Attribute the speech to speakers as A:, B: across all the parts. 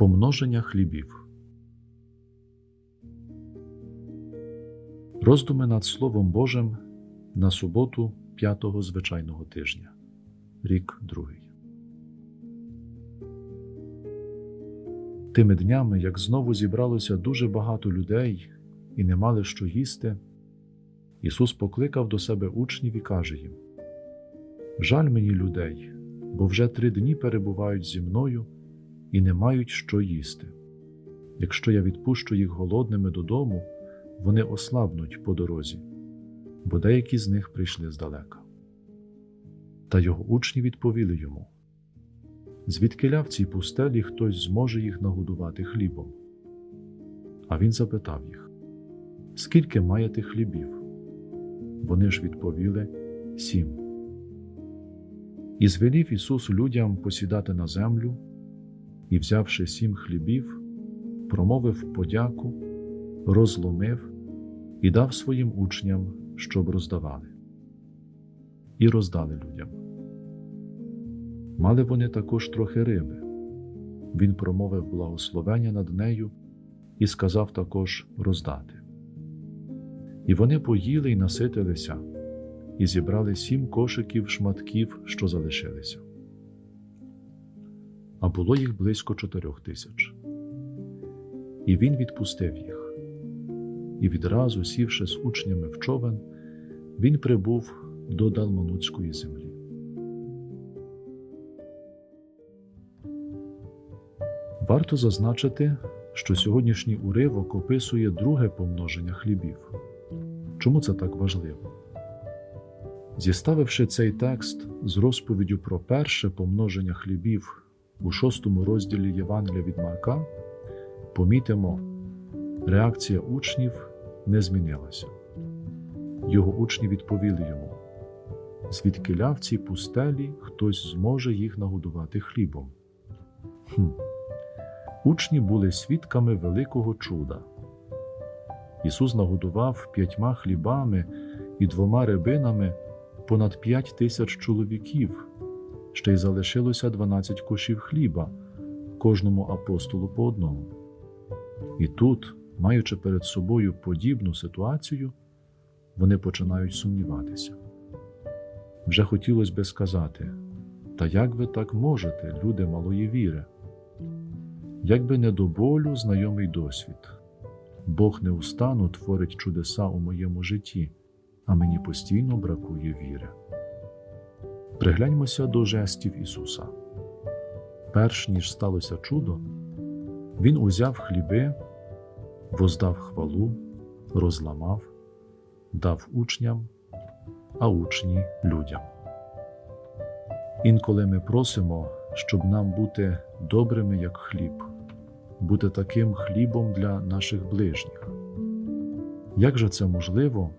A: Помноження хлібів. Роздуми над Словом Божим на суботу п'ятого звичайного тижня. Рік другий. Тими днями, як знову зібралося дуже багато людей і не мали що їсти, Ісус покликав до себе учнів і каже їм: Жаль мені людей, бо вже три дні перебувають зі мною і не мають що їсти. Якщо я відпущу їх голодними додому, вони ослабнуть по дорозі, бо деякі з них прийшли здалека. Та його учні відповіли йому: Звідкиля в цій пустелі хтось зможе їх нагодувати хлібом? А він запитав їх: Скільки маєте хлібів? Вони ж відповіли сім. І звелів Ісус людям посідати на землю, і, взявши сім хлібів, промовив подяку, розломив і дав своїм учням, щоб роздавали. І роздали людям. Мали вони також трохи риби. Він промовив благословення над нею і сказав також роздати. І вони поїли й наситилися, і зібрали сім кошиків шматків, що залишилися. А було їх близько чотирьох тисяч. І він відпустив їх. І відразу, сівши з учнями в човен, він прибув до Далманутської землі. Варто зазначити, що сьогоднішній уривок описує друге помноження хлібів. Чому це так важливо? Зіставивши цей текст з розповіддю про перше помноження хлібів у шостому розділі Євангелія від Марка, помітимо, реакція учнів не змінилася. Його учні відповіли йому: звідкиля в цій пустелі хтось зможе їх нагодувати хлібом. Хм. Учні були свідками великого чуда. Ісус нагодував п'ятьма хлібами і двома рибинами понад п'ять тисяч чоловіків, ще й залишилося дванадцять кошів хліба, кожному апостолу по одному. І тут, маючи перед собою подібну ситуацію, вони починають сумніватися. Вже хотілося би сказати: та як ви так можете, люди малої віри? Якби не до болю знайомий досвід. Бог неустанно творить чудеса у моєму житті, а мені постійно бракує віри. Пригляньмося до жестів Ісуса. Перш ніж сталося чудо, Він узяв хліби, воздав хвалу, розламав, дав учням, а учні людям. Інколи ми просимо, щоб нам бути добрими, як хліб бути таким хлібом для наших ближніх. Як же це можливо?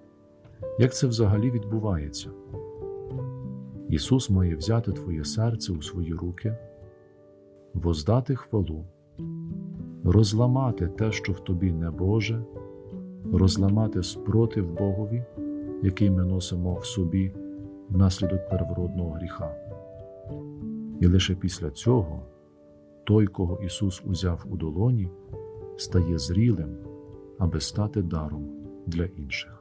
A: Як це взагалі відбувається? Ісус має взяти твоє серце у свої руки, воздати хвалу, розламати те, що в тобі не Боже, розламати спротив Богові, який ми носимо в собі внаслідок первородного гріха. І лише після цього той, кого Ісус узяв у долоні, стає зрілим, аби стати даром для інших.